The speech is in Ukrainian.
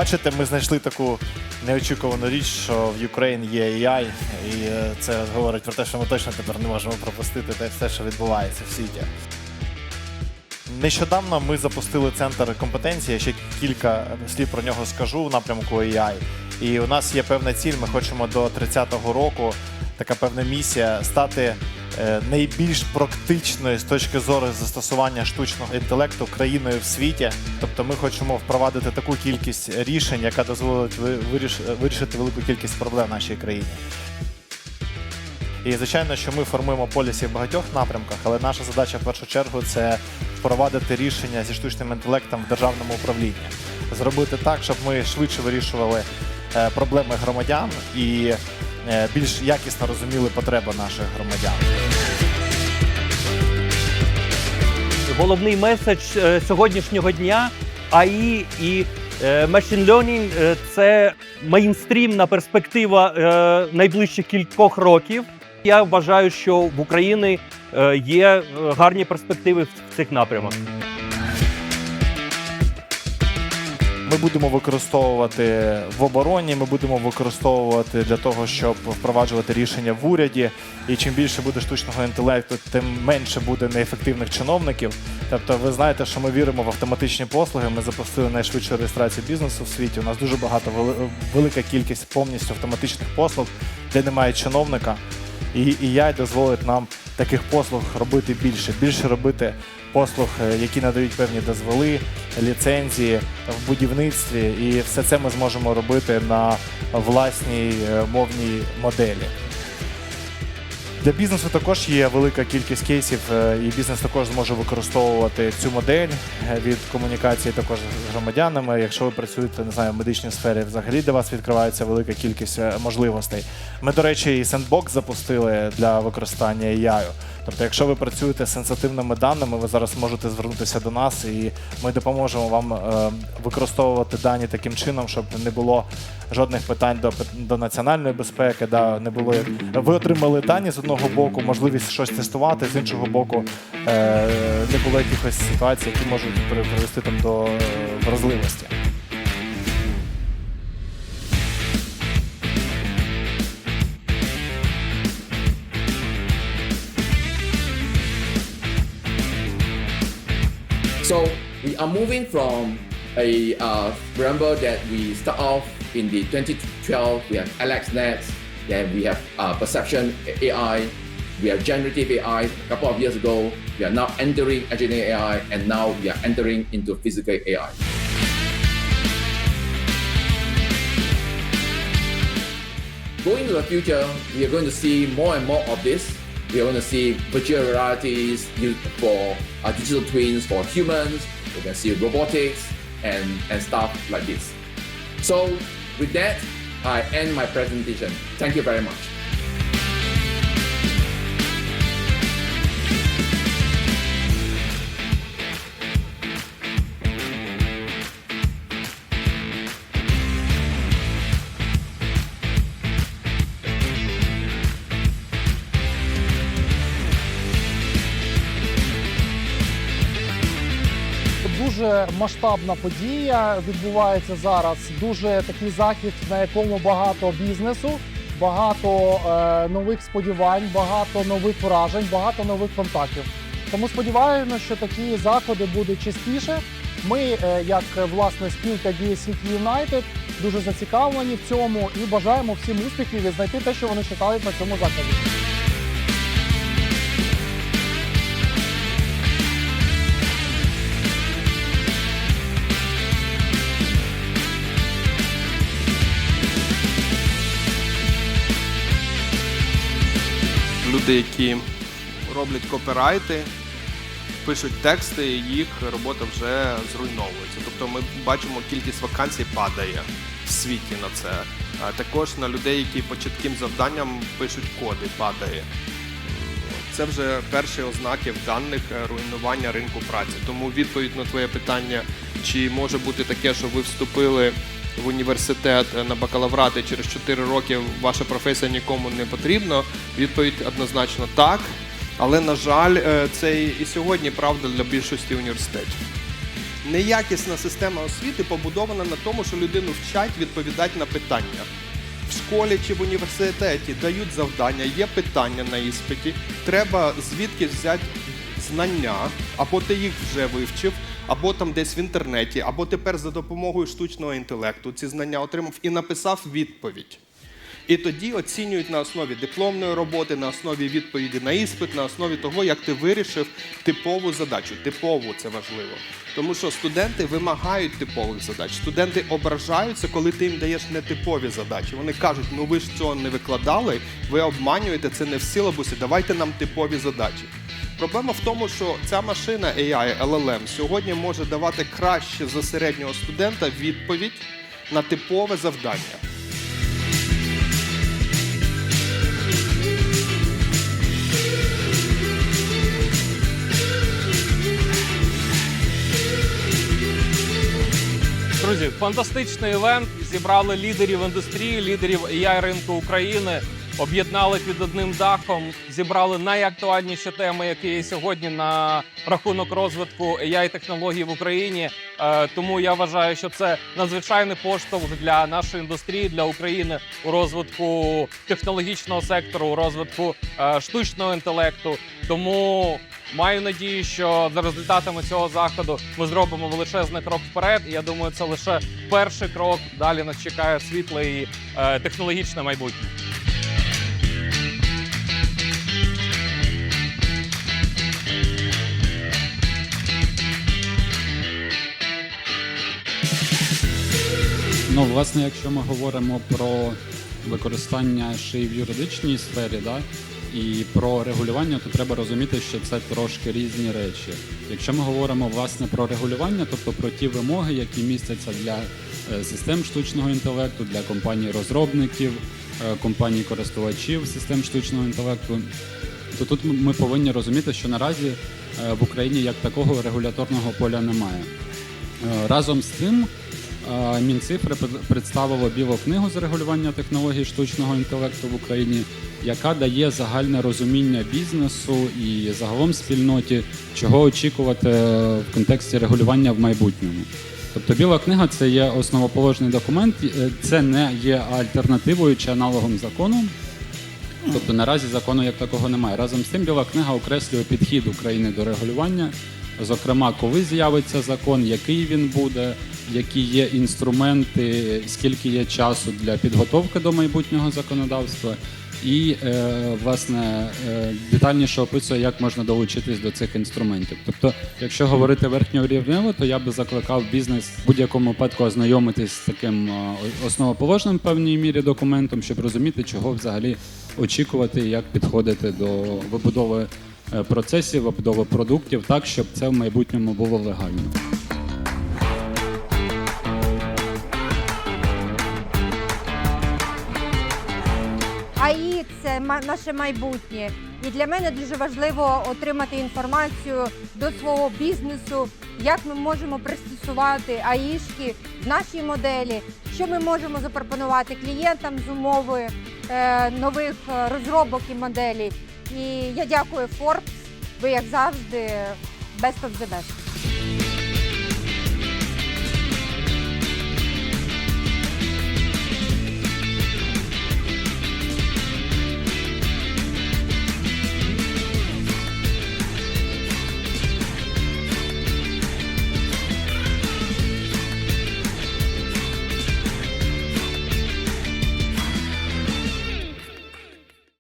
Бачите, ми знайшли таку неочікувану річ, що в Україні є AI, і е, це говорить про те, що ми точно тепер не можемо пропустити те все, що відбувається в світі. Нещодавно ми запустили центр компетенції. Ще кілька слів про нього скажу в напрямку AI. І у нас є певна ціль. Ми хочемо до 30-го року така певна місія стати найбільш практичною з точки зору застосування штучного інтелекту країною в світі. Тобто, ми хочемо впровадити таку кількість рішень, яка дозволить ви- вирішити велику кількість проблем в нашій країні. І звичайно, що ми формуємо полісі в багатьох напрямках, але наша задача в першу чергу це впровадити рішення зі штучним інтелектом в державному управлінні, зробити так, щоб ми швидше вирішували е, проблеми громадян і е, більш якісно розуміли потреби наших громадян. Головний меседж е, сьогоднішнього дня AI і е, Machine Learning е, – це мейнстрімна перспектива е, найближчих кількох років. Я вважаю, що в Україні е, є е, гарні перспективи в цих напрямах. Ми будемо використовувати в обороні, ми будемо використовувати для того, щоб впроваджувати рішення в уряді. І чим більше буде штучного інтелекту, тим менше буде неефективних чиновників. Тобто, ви знаєте, що ми віримо в автоматичні послуги. Ми запустили найшвидшу реєстрацію бізнесу в світі. У нас дуже багато велика кількість повністю автоматичних послуг, де немає чиновника. І, і я дозволить нам таких послуг робити більше, більше робити послуг, е, які надають певні дозволи, ліцензії в будівництві, і все це ми зможемо робити на власній е, мовній моделі. Для бізнесу також є велика кількість кейсів, е, і бізнес також зможе використовувати цю модель від комунікації також з громадянами. Якщо ви працюєте не знаю, в медичній сфері, взагалі для вас відкривається велика кількість можливостей. Ми, до речі, і сендбокс запустили для використання AI. Тобто, якщо ви працюєте з сенситивними даними, ви зараз можете звернутися до нас, і ми допоможемо вам е, використовувати дані таким чином, щоб не було жодних питань до, до національної безпеки. Да, не було ви отримали дані з одного боку, можливість щось тестувати, з іншого боку, е, не було якихось ситуацій, які можуть при- привести там до е, вразливості. So we are moving from a uh, remember that we start off in the 2012 we have AlexNet, then we have uh, perception AI, we have generative AI. A couple of years ago, we are now entering engineering AI, and now we are entering into physical AI. Going to the future, we are going to see more and more of this. We want to see virtual realities used for uh, digital twins for humans. We can see robotics and, and stuff like this. So with that, I end my presentation. Thank you very much. Дуже масштабна подія відбувається зараз. Дуже такий захід, на якому багато бізнесу, багато е, нових сподівань, багато нових вражень, багато нових контактів. Тому сподіваємося, що такі заходи будуть частіше. Ми, е, як власне спілка DSC United, дуже зацікавлені в цьому і бажаємо всім успіхів і знайти те, що вони чекають на цьому заході. Люди, які роблять копірайти, пишуть тексти, їх робота вже зруйновується. Тобто ми бачимо, кількість вакансій падає в світі на це. А також на людей, які по чітким завданням пишуть коди, падає. Це вже перші ознаки в даних руйнування ринку праці. Тому відповідь на твоє питання, чи може бути таке, що ви вступили в університет е, на бакалаврат і через 4 роки ваша професія нікому не потрібна, відповідь однозначно так. Але, на жаль, е, це і сьогодні правда для більшості університетів. Неякісна система освіти побудована на тому, що людину вчать відповідати на питання. В школі чи в університеті дають завдання, є питання на іспиті. Треба звідки взяти знання, або ти їх вже вивчив, або там десь в інтернеті, або тепер за допомогою штучного інтелекту ці знання отримав і написав відповідь. І тоді оцінюють на основі дипломної роботи, на основі відповіді на іспит, на основі того, як ти вирішив типову задачу. Типову це важливо. Тому що студенти вимагають типових задач. Студенти ображаються, коли ти їм даєш нетипові задачі. Вони кажуть, ну ви ж цього не викладали, ви обманюєте це не в силабусі, давайте нам типові задачі. Проблема в тому, що ця машина AI, LLM, сьогодні може давати краще за середнього студента відповідь на типове завдання. Друзі, фантастичний івент. Зібрали лідерів індустрії, лідерів ai ринку України, об'єднали під одним дахом, зібрали найактуальніші теми, які є сьогодні на рахунок розвитку ai технологій в Україні. Е, Тому я вважаю, що це надзвичайний поштовх для нашої індустрії, для України у розвитку технологічного сектору, у розвитку е, штучного інтелекту. Тому Маю надію, що за результатами цього заходу ми зробимо величезний крок вперед. І я думаю, це лише перший крок. Далі нас чекає світле і е, технологічне майбутнє. Ну, власне, якщо ми говоримо про використання ще й в юридичній сфері, да, і про регулювання, то треба розуміти, що це трошки різні речі. Якщо ми говоримо власне про регулювання, тобто про ті вимоги, які містяться для е, систем штучного інтелекту, для компаній розробників, е, компаній користувачів систем штучного інтелекту, то тут ми повинні розуміти, що наразі е, в Україні як такого регуляторного поля немає. Разом з тим, Мінцифри представило білу книгу з регулювання технологій штучного інтелекту в Україні, яка дає загальне розуміння бізнесу і загалом спільноті, чого очікувати е, в контексті регулювання в майбутньому. Тобто біла книга це є основоположний документ, е, це не є альтернативою чи аналогом закону. Тобто наразі закону як такого немає. Разом з тим, біла книга окреслює підхід України до регулювання. Зокрема, коли з'явиться закон, який він буде, які є інструменти, скільки є часу для підготовки до майбутнього законодавства, і е, власне е, детальніше описує, як можна долучитись до цих інструментів. Тобто, якщо говорити верхньорівнево, то я би закликав бізнес в будь-якому випадку ознайомитись з таким е, основоположним в певній мірі документом, щоб розуміти, чого взагалі очікувати, як підходити до вибудови процесів, вибудови продуктів так, щоб це в майбутньому було легально. АІ це наше майбутнє. І для мене дуже важливо отримати інформацію до свого бізнесу, як ми можемо пристосувати АІшки в нашій моделі, що ми можемо запропонувати клієнтам з умови е, нових е, розробок і моделей. І я дякую Forbes. Ви як завжди best of the best.